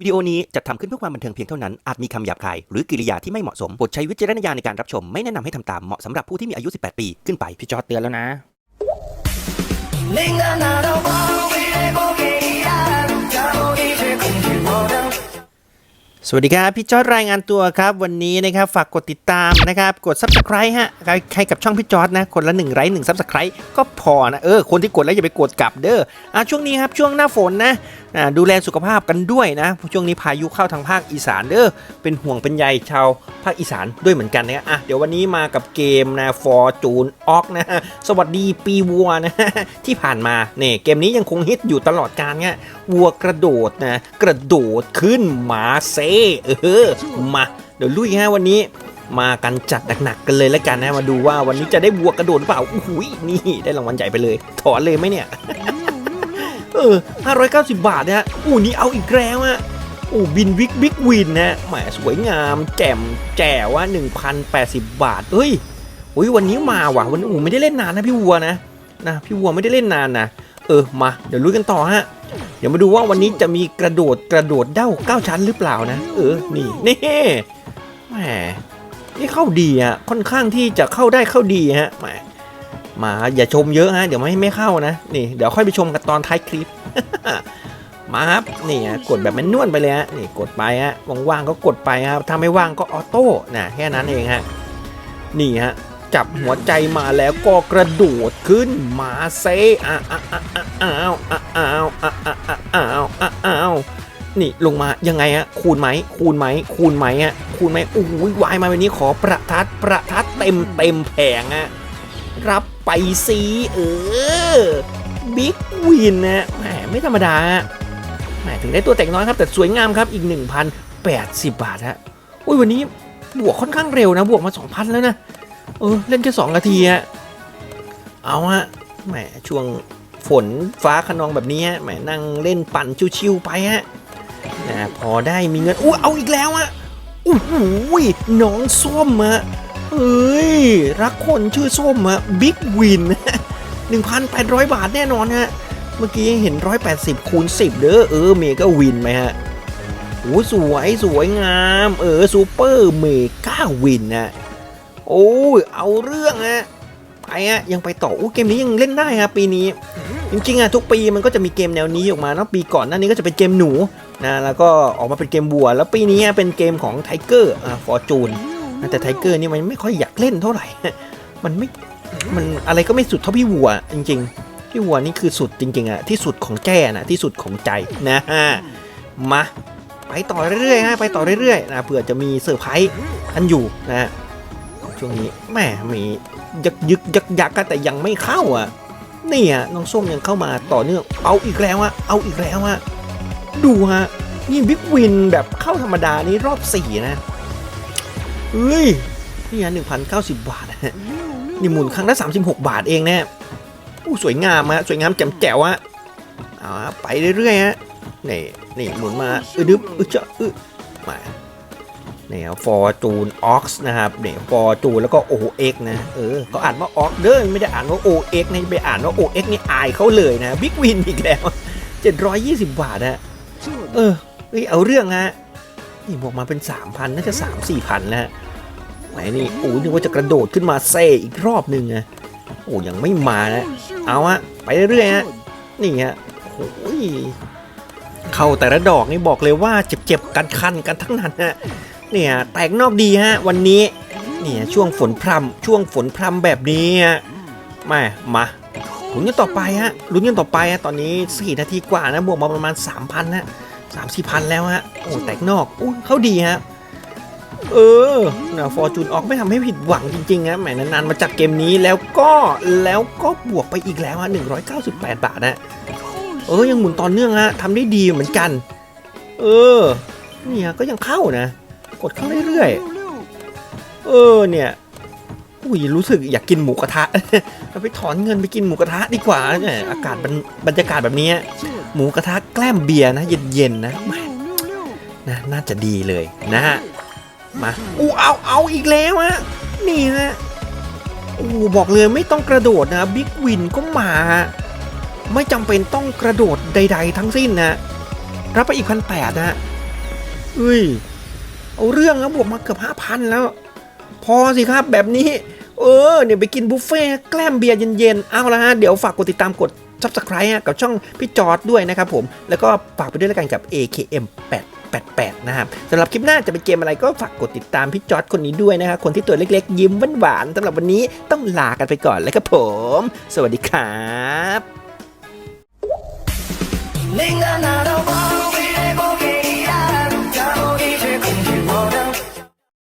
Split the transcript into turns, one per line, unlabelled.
วิดีโอนี้จัดทำขึ้นเพื่อความบันเทิงเพียงเท่านั้น อาจมีคำหยาบคาย หรือกิริยาที่ไม่เหมาะสมโปรดใช้วิจารณญาณในการรับชม ไม่แนะนำให้ทำตาม เหมาะสำหรับผู้ที่มีอายุ 18 ปี ขึ้นไป พี่จอร์ดเตือนแล้วนะ
สวัสดีครับ พี่จอร์ดรายงานตัวครับ วันนี้นะครับฝากกดติดตามนะครับ กด subscribe ฮะใครกับช่องพี่จอร์ดนะ คนละ1ไลค์1 subscribe ก็พอนะ เออ คนที่กดแล้วอย่าไปกดกลับเด้ออะช่วงนี้ครับ ช่วงหน้าฝนนะอ่าดูแลสุขภาพกันด้วยนะ ช่วงนี้พายุเข้าทางภาคอีสานเด้อเป็นห่วงเป็นใยชาวภาคอีสานด้วยเหมือนกันนะอะเดี๋ยววันนี้มากับเกมนะ Fortune Ox นะสวัสดีปีวัวนะที่ผ่านมาเนี่ยเกมนี้ยังคงฮิตอยู่ตลอดการเนี่ยวัวกระโดดนะกระโดดขึ้นหมาเซเออมาเดี๋ยวลุยฮะวันนี้ มากันจัดหนักๆกันเลยแล้วกันนะมาดูว่าวันนี้จะได้วัวกระโดดหรือเปล่าอู้หูยนี่ได้รางวัลใหญ่ไปเลย ถอนเลยไหมเนี่ยเออ590 บาทนะฮะอู้นี่เอาอีกแล้วอะอู้บินวิกบิ๊กวินนะแหมสวยงาม แจ่มแจ๋วว่า1,080 บาทเฮ้ยโอ้ยวันนี้มาว่ะวันนี้อู้ไม่ได้เล่นนานนะพี่วัวนะนะพี่วัวไม่ได้เล่นนานนะเออมาเดี๋ยวลุยกันต่อฮะ เดี๋ยวมาดูว่าวันนี้จะมีกระโดดกระโดดเด้าเก้าชั้นหรือเปล่านะ เออ นี่นี่แหมนี่เข้าดีอะค่อนข้างที่จะเข้าได้เข้าดีฮะแหมมาอย่าชมเยอะฮะเดี๋ยวไม่ไม่เข้านะนี่เดี๋ยวค่อยไปชมกันตอนท้ายคลิป มาครับนี่ฮะกดแบบแมนนวลไปเลยฮะนี่กดไปฮะว่างๆก็กดไปครับถ้าไม่ว่างก็ออโต้นะแค่นั้นเองฮะนี่ฮะ จับหัวใจมาแล้วก็กระโดดขึ้นมาเซอ้าวอ้าวอ้าวอ้าวอ้าวอ้าวนี่ลงมายังไงอะคูณไหมคูณไหมคูณไหมอะคูณไหมโอ้โวายมาแบบนี้ขอประทัดประทัดเต็มเต็มแผงอะรับไปสีเออบิ๊กวินนะแหมไม่ธรรมดาแหมถึงได้ตัวแต่งน้อยครับ แต่สวยงามครับอีก 1,080 บาทฮะอุ้ยวันนี้บวกค่อนข้างเร็วนะ บวกมา 2,000 แล้วนะ เออเล่นแค่2นาทีฮะเอาฮะแหมช่วงฝนฟ้าขนองแบบนี้แหมนั่งเล่นปั่นชิวๆไปฮะนะพอได้มีเงินอู้เอาอีกแล้วอะอู้หูยน้องส้มฮะเอ้ยรักคนชื่อส้มฮะบิ๊กวิน 1,800 บาทแน่นอนฮะเมื่อกี้เห็น 180คูณ10 เด้อเออเมกาวินไหมฮะโอ้สวยสวยงาม เออซูเปอร์เมก้าวินนะ โอ้ยเอาเรื่องฮะไปฮะยังไปต่ออู้เกมนี้ยังเล่นได้ฮะปีนี้ จริงๆอะทุกปีมันก็จะมีเกมแนวนี้ออกมาเนาะปีก่อนหน้านี้ก็จะเป็นเกมหนูนะแล้วก็ออกมาเป็นเกมวัว แล้วปีนี้เป็นเกมของไทเกอร์อ่าฟอร์จูนแต่ไทเกอร์นี่มันไม่ค่อยอยากเล่นเท่าไหร่ มันไม่มันอะไรก็ไม่สุดเท่าพี่วัว จริง ๆ พี่วัวนี่คือสุดจริงๆอะที่สุดของแจ้นะที่สุดของใจนะฮะมาไปต่อเรื่อยๆฮะไปต่อเรื่อยๆนะเผื่อจะมีเซอร์ไพรส์กันอยู่นะ ช่วงนี้แหมมียักยึกยักยักแต่ยังไม่เข้าอะนี่อะน้องส้มยังเข้ามาต่อเนื่อง เอาอีกแล้วอะเอาอีกแล้วอะดูฮะนี่บิ๊กวินแบบเข้าธรรมดานี่รอบสี่นะเฮ้ยนี่ฮะหนึ่งพันเก้าสิบบาทนี่หมุนครั้งละ36บหกบาทเองเนี่ยอู้สวยงามฮะสวยงามแจ่มแจ๋วฮะเอาไปเรื่อยๆฮะนี่นี่หมุนมาอึดึบอึจะอึมา เนี่ยฟอร์จูนออกซ์นะครับเนี่ยฟอร์จูนแล้วก็ OX นะเออเขาอ่านว่าออกเด้อไม่ได้อ่านว่า OX นะไปอ่านว่า OX นี่อายเขาเลยนะบิ๊กวินอีกแล้ว 720 บาทฮะเออเฮ้ยเอาเรื่องฮะนี่บวกมาเป็น 3,000 น่าจะ 3 4พันแล้วฮะไหนนี่โอ้นึกว่าจะกระโดดขึ้นมาเซ่อีกรอบหนึ่งนะโอ้ยังไม่มานะเอาฮะไปเรื่อยๆฮะนี่ฮะโอ้ยเข้าแต่ละดอกนี่บอกเลยว่าเจ็บๆกันคันกันทั้งนั้นฮะ เนี่ยแตกนอกดีฮะวันนี้เนี่ยช่วงฝนพรำช่วงฝนพรำแบบนี้ฮะมามาลุ้นกันต่อไปฮะลุ้นกันต่อไปฮะตอนนี้4นาทีกว่านะบวกมาประมาณ3,000นะสามสี่พันแล้วฮะโอ้แตกนอกอุ้ยเข้าดีฮะเออนะฟอร์จูนออกไม่ทำให้ผิดหวังจริงๆนะแหมนานๆมาจัดเกมนี้แล้วก็แล้วก็บวกไปอีกแล้วฮะ198 บาทนะเออยังหมุนต่อเนื่องฮะทำได้ดีเหมือนกัน เออเนี่ยก็ยังเข้านะ กดเข้าเรื่อยๆ เออเนี่ยอุ้ยรู้สึกอยากกินหมูกระทะเราไปถอนเงินไปกินหมูกระทะดีกว่าเนี่ยอากาศบรรบรยากาศแบบนี้ หมูกระทะแกล้มเบียร์นะเย็นๆนะนะน่าจะดีเลยนะฮะมาอู้เอาเอาอีกแล้วฮะนี่ฮะอู้บอกเลยไม่ต้องกระโดดนะบิ๊กวินก็มา ไม่จำเป็นต้องกระโดดใด ๆ ทั้งสิ้นนะรับไปอีกพันแปดนะฮะเฮ้ย เอาเรื่องครับบวกมาเกือบห้าพันแล้ว พอสิครับแบบนี้ เออเดี๋ยวไปกินบุฟเฟ่แกล้มเบียร์เย็นๆ เอาละฮะ เดี๋ยวฝากกดติดตามกด subscribe กับช่องพี่จอดด้วยนะครับผม แล้วก็ฝากไปด้วยแล้วกันกับ AKM 888 นะครับสำหรับคลิปหน้าจะเป็นเกมอะไรก็ฝากกดติดตามพี่จอร์ดคนนี้ด้วยนะครับคนที่ตัวเล็กๆ ยิ้มหวานๆสำหรับวันนี้ต้องลากันไปก่อนแล้วครับผม สวัสดีครับ